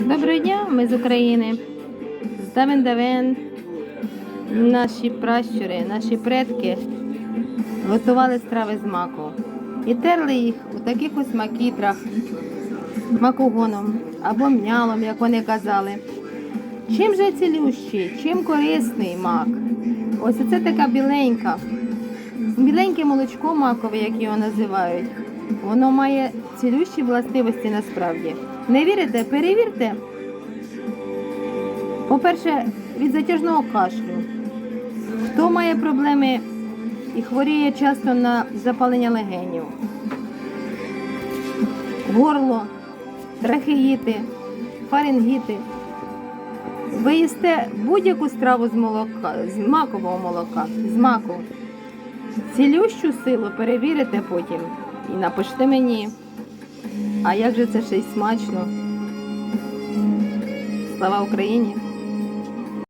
Доброго дня, ми з України. Давен давен наші пращури, наші предки готували страви з маку. І терли їх у таких ось макітрах, макогоном або м'ялом, як вони казали. Чим же цілющий, чим корисний мак? Ось це така біленька. Біленьке молочко макове, як його називають. Воно має цілющі властивості насправді. Не вірите? Перевірте. По-перше, від затяжного кашлю. Хто має проблеми і хворіє часто на запалення легенів, горло, трахеїти, фарингіти. Ви їсте будь-яку страву з молока, з макового молока, з маку. Цілющу силу перевірите потім і напишіть мені. А як же це ще й смачно? Слава Україні!